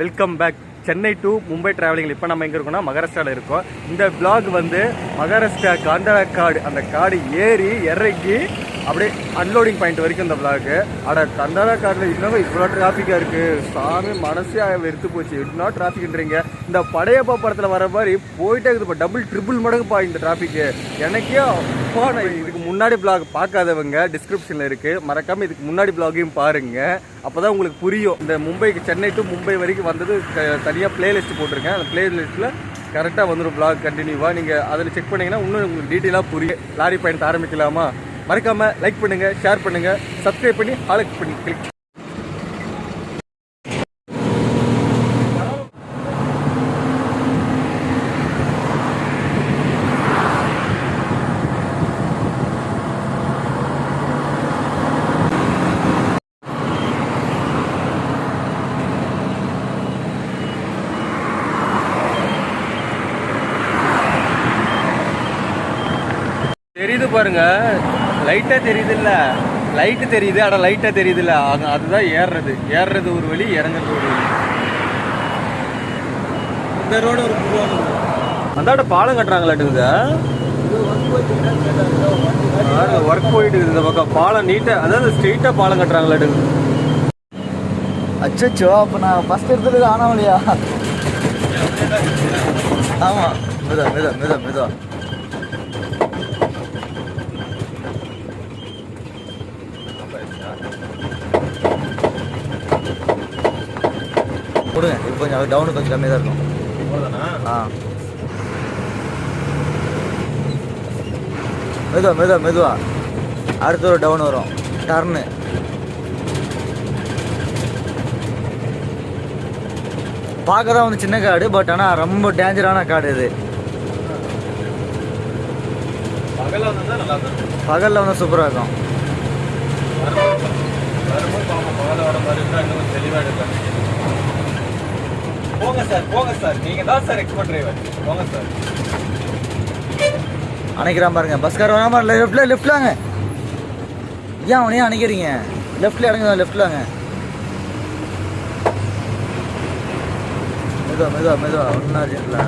Welcome back Chennai to Mumbai travelling இப்போ நம்ம எங்கே இருக்கோம்னா மகாராஷ்டிராவில் இருக்கோம். இந்த பிளாக் வந்து மகாராஷ்டிரா காண்டரா காடு அந்த காடு ஏறி இறக்கி அப்படியே அன்லோடிங் பாயிண்ட் வரைக்கும் இந்த vlog. ஆனால் கண்டரா காடில் இன்னும் இவ்வளோ டிராஃபிக்காக இருக்குது சாமி மனசே வெறுத்து போச்சு. இன்னும் டிராஃபிக்ன்றீங்க இந்த படையப்பா படத்தில் வர மாதிரி போயிட்டே இருக்குது. இப்போ டபுள் ட்ரிபிள் மடங்குப்பா இந்த டிராஃபிக்கு எனக்கே அப்பா நான் இதுக்கு முன்னாடி பிளாக் பார்க்காதவங்க டிஸ்கிரிப்ஷனில் இருக்குது மறக்காமல் இதுக்கு முன்னாடி பிளாகையும் பாருங்க. அப்போ தான் உங்களுக்கு புரியும். இந்த மும்பைக்கு சென்னை டு மும்பை வரைக்கும் வந்தது தனியாக பிளேலிஸ்ட் போட்டிருக்கேன். அந்த பிளேலிஸ்ட்டில் கரெக்டாக வந்துடும் பிளாக் கண்டினியூவாக நீங்கள் அதில் செக் பண்ணீங்கன்னா இன்னும் உங்களுக்கு டீட்டெயிலாக புரியும். லாரி பயணத்தை ஆரம்பிக்கலாமா? மறக்காமல் லைக் பண்ணுங்கள் ஷேர் பண்ணுங்கள் சப்ஸ்கிரைப் பண்ணி ஆளுக்கு பண்ணி கிளிக் தெரியுது பாருங்க. லைட்டாக தெரியுது இல்ல லைட்டு தெரியுது ஆனால் லைட்டாக தெரியுது இல்ல அது- அதுதான் ஏறுறது ஏறுறது ஒரு வழி இறங்குறது ஒரு வழி. இந்த ரோடு ஒரு அந்தாண்ட பாலம் கட்டுறாங்களாட்டுங்க. ஒர்க் போயிட்டு இருக்குது இந்த பக்கம். பாலம் நீட்டாக அதாவது ஸ்ட்ரெயிட்டாக பாலம் கட்டுறாங்களாட்டுங்க. அச்சோ அப்போ நான் ஃபஸ்ட் எடுத்தது ஆனவலையா ஆமாம் மிதா மிதா மிதா மிதா கொடுங்க இப்போ கொஞ்சம் டவுனு கொஞ்சம் கம்மியாக தான் இருக்கும். ஆ. மெதுவா மெதுவா மெதுவா. அடுத்த ஒரு டவுன் வரும். டர்னு பார்க்க தான் வந்து சின்ன காடு பட் ஆனால் ரொம்ப டேஞ்சரான காடு இது. பகலில் வந்து சூப்பராக இருக்கும். தெளிவாக எடுக்கலாம் சார் போங்க சார். நீங்கள் தான் சார் எக்ஸ்போர்ட் டிரைவர் போங்க சார். அணைக்கிறான் பாருங்க. பஸ்கார் வராம லெஃப்ட்ல லெஃப்ட்ல வாங்க. ஏன் அவனே அணைக்கிறீங்க? லெஃப்ட்ல இறங்குங்க லெஃப்ட் வாங்க. மெதுவா மெதுவா மெதுவா. ஒன்றும் அர்ஜென்ட்ல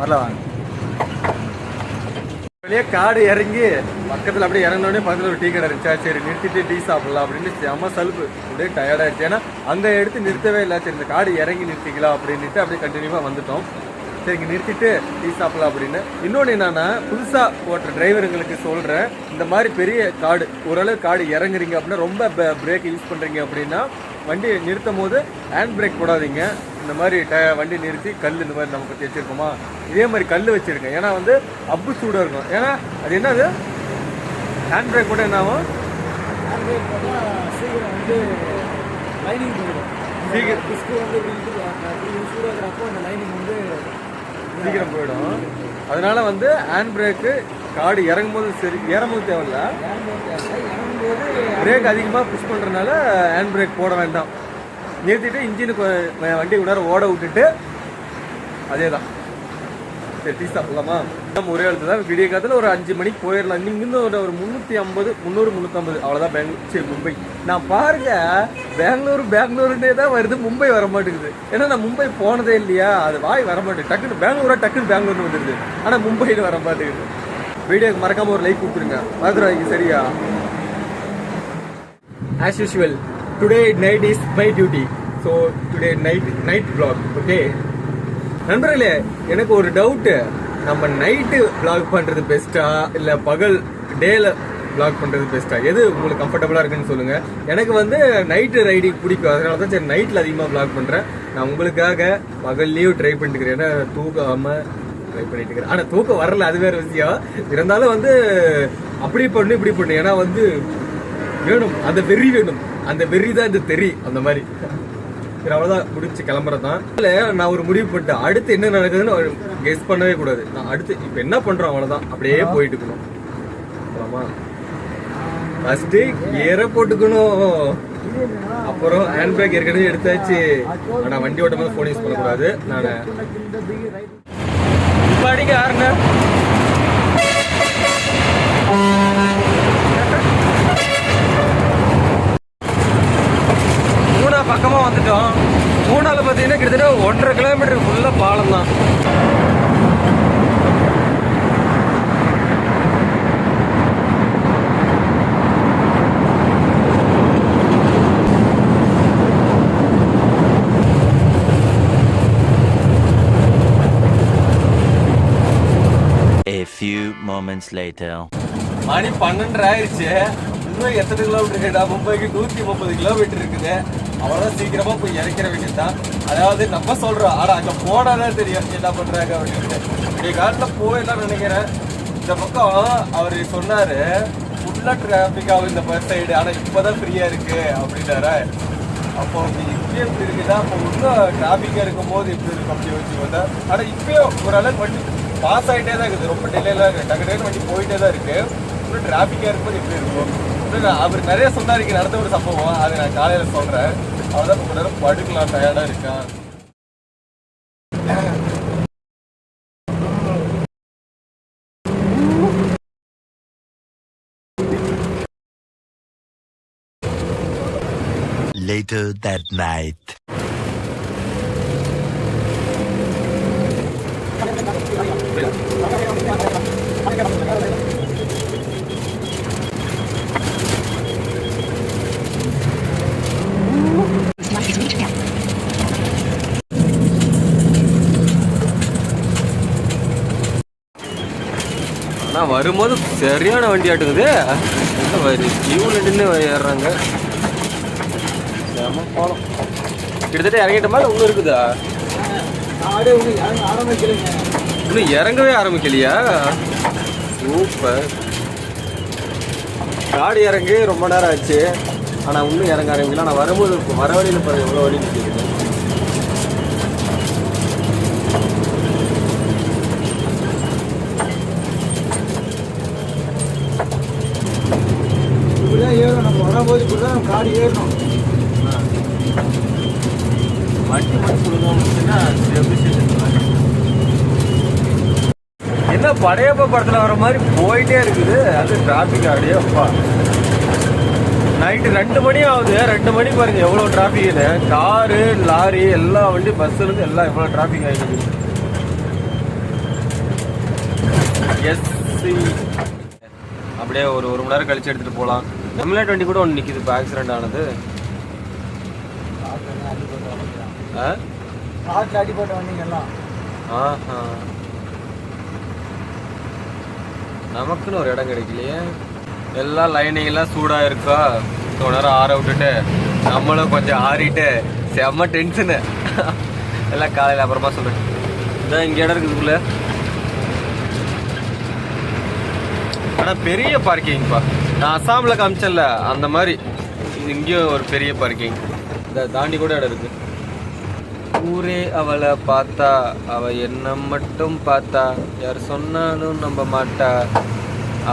வரல வாங்க. அப்படியே காடு இறங்கி பக்கத்தில் அப்படியே இறங்கினோடனே பக்கத்தில் ஒரு டீ கடை இருந்துச்சா. சரி நிறுத்திட்டு டீ சாப்பிடலாம் அப்படின்னு செம்ம சலுப்பு. அப்படியே டயர்டாகிடுச்சு ஏன்னா அங்கே எடுத்து நிறுத்தவே இல்லை. சரி இந்த காடு இறங்கி நிறுத்திக்கலாம் அப்படின்ட்டு அப்படியே கண்டினியூவாக வந்துட்டோம். சரி இங்கே நிறுத்திட்டு டீ சாப்பிடலாம் அப்படின்னு. இன்னொன்று என்னன்னா புதுசாக ஓட்டுற டிரைவருங்களுக்கு சொல்கிறேன் இந்த மாதிரி பெரிய காடு ஓரளவு காடு இறங்குறீங்க அப்படின்னா ரொம்ப பிரேக் யூஸ் பண்ணுறீங்க அப்படின்னா வண்டி நிறுத்தும் போது ஹேண்ட் பிரேக் போடாதீங்க. இந்த மாதிரி ட வண்டி நிறுத்தி கல் இந்த மாதிரி நம்ம பற்றி வச்சுருக்கோமா? இதே மாதிரி கல் வச்சுருங்க. ஏன்னா வந்து அப்பு சூடாக இருக்கும். ஏன்னா அது என்னது? ஹேண்ட் பிரேக் போட்டால் என்ன ஆகும்? சீக்கிரம் வந்து லைனிங் போயிடும். சீக்கிரம். போயிடும். அதனால வந்து ஹேண்ட் பிரேக்கு காடு இறங்கும் போது சரி ஏறும்போது தேவையில்ல. பிரேக் அதிகமாக புஷ் பண்ணுறதுனால ஹேண்ட் பிரேக் போட வேண்டாம். நிறுத்திட்டு இன்ஜினுக்கு வண்டி உணர ஓட விட்டுட்டு அதே தான் சரி டீ சாப்பிடலாமா நம்ம ஒரே இடத்துல தான். விடிய காலத்தில் ஒரு அஞ்சு மணிக்கு போயிடலாம். இங்கிருந்து ஒரு ஒரு முந்நூற்றி ஐம்பது முந்நூறு முந்நூற்றம்பது அவ்வளோதான் பெங்களூர் சரி மும்பை. நான் பாருங்க பெங்களூர் பெங்களூருன்னே தான் வருது. மும்பை வர மாட்டேங்குது. ஏன்னா நான் மும்பை போனதே இல்லையா? அது வாய் வர மாட்டேங்குது. டக்குன்னு பெங்களூரா டக்குன்னு பெங்களூர்னு வந்துடுது ஆனால் மும்பைன்னு வர மாட்டேங்குது. வீடியோக்கு மறக்காமல் ஒரு லைக் கொடுத்துருங்க. மதுரைக்கு சரியா? As usual today night is my duty so today night night block okay நண்பர்களே எனக்கு ஒரு டவுட்டு நம்ம நைட்டு பிளாக் பண்ணுறது பெஸ்ட்டா இல்லை பகல் டேல பிளாக் பண்ணுறது பெஸ்ட்டா எது உங்களுக்கு கம்ஃபர்டபுளாக இருக்குன்னு சொல்லுங்கள் எனக்கு வந்து நைட்டு ரைடிங் பிடிக்கும். அதனால தான் சரி நைட்டில் அதிகமாக பிளாக் பண்ணுறேன் நான் உங்களுக்காக பகல்லையும் ட்ரை பண்ணிட்டுக்கிறேன். ஏன்னா தூக்காமல் ட்ரை பண்ணிட்டு இருக்கிறேன். ஆனால் தூக்கம் வரல அது வேறு விஷயம். இருந்தாலும் வந்து அப்படி பண்ணு இப்படி பண்ணு. ஏன்னா வந்து வேணும். அந்த வெறி வேணும். அந்த வெறி தான் இந்த தெரி அந்த மாதிரி. சரி அவ்வளோதான் முடிச்சு கிளம்புறது தான் இல்லை நான் ஒரு முடிவு பண்ணிட்டேன். அடுத்து என்ன நடக்குதுன்னு கெஸ் பண்ணவே கூடாது. நான் அடுத்து இப்போ என்ன பண்ணுறோம் அவ்வளோதான் அப்படியே போயிட்டு இருக்கணும். ஆமா ஃபஸ்ட்டு ஏற போட்டுக்கணும். அப்புறம் ஹேண்ட் பேக் ஏற்கனவே எடுத்தாச்சு. ஆனால் வண்டி ஓட்டும் போது ஃபோன் யூஸ் பண்ணக்கூடாது. நான். இப்போ அடிக்க யாருங்க மூணாறு பக்கமாக வந்துட்டோம். மூணாவில் பார்த்தீங்கன்னா கிட்டத்தட்ட ஒன்றரை கிலோமீட்டர் ஃபுல்லாக பாலம் தான். A moments later. மணி பன்னெண்டு ஆயிடுச்சு. இன்னும் எத்தனை கிலோமீட்டர் கேட்டா மும்பைக்கு நூற்றி முப்பது கிலோமீட்டர் இருக்குது. அவ்வளோதான் சீக்கிரமா போய் இறக்கிற வேண்டியதுதான் அதாவது நம்ம சொல்றோம் ஆனா அங்க போனாதான் தெரியும் என்ன பண்றாங்க அப்படின்னு எங்கள் காட்டுல போயிடலாம் நினைக்கிறேன் இந்த பக்கம் அவர் சொன்னாரு ஃபுல்லா டிராபிக் ஆகும் இந்த பஸ் சைடு ஆனா இப்பதான் ஃப்ரீயா இருக்கு அப்படின்னாரு. அப்போ இப்பயே இப்படி இருக்குதா? அப்போ இன்னும் டிராபிக்கா இருக்கும் போது இப்படி இருக்கும் அப்படி வச்சு வந்தா ஆனா இப்பயும் ஓரளவுக்கு வண்டி பாஸ் ஆகிட்டே தான் இருக்குது. ரொம்ப டிலேலாம் இருக்கு டக்கு டக்குன்னு வண்டி போயிட்டே தான் இருக்கு இன்னும் டிராஃபிக்காக இருக்கும்போது எப்படி இருக்கும்? அவர் நிறைய சொன்னார் இங்கே நடந்த ஒரு சம்பவம். அதை நான் காலையில் சொல்கிறேன் அவர்தான் கொஞ்ச நேரம் படுக்கலாம் டயர்டாக இருக்கான் Later that night. ஆனால் வரும்போது சரியான வண்டி ஆட்டுக்குது. கியூவில் நின்று ஏறுறாங்க. பாலம் கிட்டத்தட்ட இறங்கிட்ட மாதிரி இன்னும் இருக்குதா? இன்னும் இறங்கவே ஆரம்பிக்கலையா? சூப்பர். காடு இறங்கி ரொம்ப நேரம் ஆச்சு. ஆனால் இன்னும் இறங்க ஆரம்பிக்கல. நான் வரும்போது வர வழியில் பாருங்க எவ்வளோ வழி நிற்கிது இப்படிதான் ஏறணும் நம்ம வரும்போது இப்படி தான் காடு ஏறணும். வண்டி மட்டும் கொடுக்காம என்ன படையப்ப படத்தில் வர மாதிரி போயிட்டே இருக்குது. அது டிராபிக் அப்படியே நைட்டு ரெண்டு மணி ஆகுது. ரெண்டு மணி பாருங்க எவ்வளோ டிராஃபிக்னு காரு லாரி எல்லா வண்டி பஸ்ஸுலேருந்து எல்லாம் எவ்வளோ டிராஃபிக் ஆகிடுது எஸ்சி அப்படியே ஒரு ஒரு மணி நேரம் கழிச்சு எடுத்துகிட்டு போகலாம் எம்எல்ஏ டுவெண்ட்டி கூட ஒன்று நிற்கிது இப்போ ஆக்சிடென்ட் ஆனது. ஆ? காட்டில் ஆஹா. நமக்குன்னு ஒரு இடம் கிடைக்கலையே. எல்லாம் லைனிங்கெல்லாம் சூடாக இருக்கா? கொஞ்ச நேரம் ஆற விட்டுட்டு நம்மளும் கொஞ்சம் ஆறிட்டு செம்ம டென்ஷனு எல்லாம் காலையில் அப்புறமா சொல்கிறேன் இதான் இங்கே இடம் இருக்குதுக்குள்ளே ஆனால் பெரிய பார்க்கிங்ப்பா நான் அசாமில் காமிச்சல அந்த மாதிரி. இங்கேயும் ஒரு பெரிய பார்க்கிங் இந்த தாண்டி கூட இடம் இருக்கு. ஊரே அவளை பார்த்தா அவ என்ன மட்டும் பார்த்தா. யார் சொன்னாலும் நம்ப மாட்டா.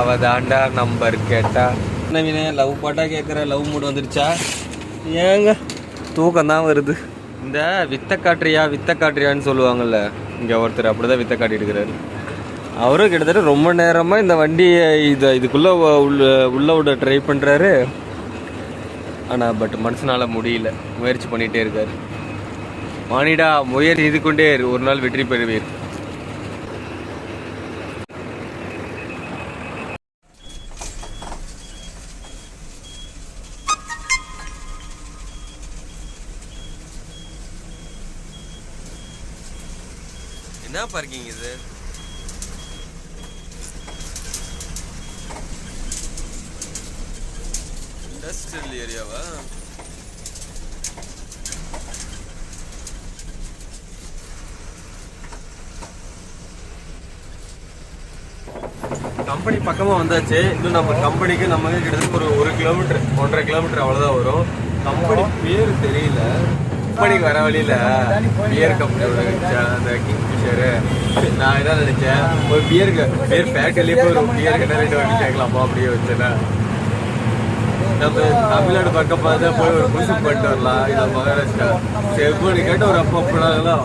அவ தாண்டா நம்பர் கேட்டா. என்ன நவீன லவ் பாட்டா கேட்குற லவ் மூடு வந்துருச்சா? ஏங்க தூக்கம் தான் வருது. இந்த வித்த காட்டுறியா வித்த காட்டுறியான்னு சொல்லுவாங்கல்ல. இங்கே ஒருத்தர் அப்படிதான் வித்த காட்டிட்டு இருக்கிறாரு. அவரும் கிட்டத்தட்ட ரொம்ப நேரமாக இந்த வண்டியை இது இதுக்குள்ளே உள்ள உள்ள விட ட்ரை பண்ணுறாரு ஆனால் பட் மனசனால் முடியல. முயற்சி பண்ணிகிட்டே இருக்கார். மானிடா முயற்சி செய்து கொண்டே ஒரு நாள் வெற்றி பெறுவீர். என்ன பார்க்கிங் இது? இண்டஸ்ட்ரியல் ஏரியாவா கம்பெனி பக்கமாக வந்தாச்சு. இன்னும் நம்ம கம்பெனிக்கு நம்ம கிட்டத்தட்ட ஒரு ஒரு கிலோமீட்டர் ஒன்றரை கிலோமீட்டர் அவ்வளோதான் வரும். கம்பெனி பேர் தெரியல. கம்பெனிக்கு வர வழியில பியர் கம்பெனியோட அந்த கிங்ஃபிஷரு நான் என்ன நினைச்சேன். ஒரு பியர் பியர் ஃபேக்டரியிலே போய் ஒரு பியர் கடை ரெண்டு வாங்கி கேட்கலாமா அப்படியே வச்சேன் நம்ம தமிழ்நாடு பக்கம் பார்த்தா போய் ஒரு புதுசு போயிட்டு வரலாம். இல்லை மகாராஷ்டிரா. செவ்வொழி கேட்ட ஒரு அப்பா அப்படாலாம்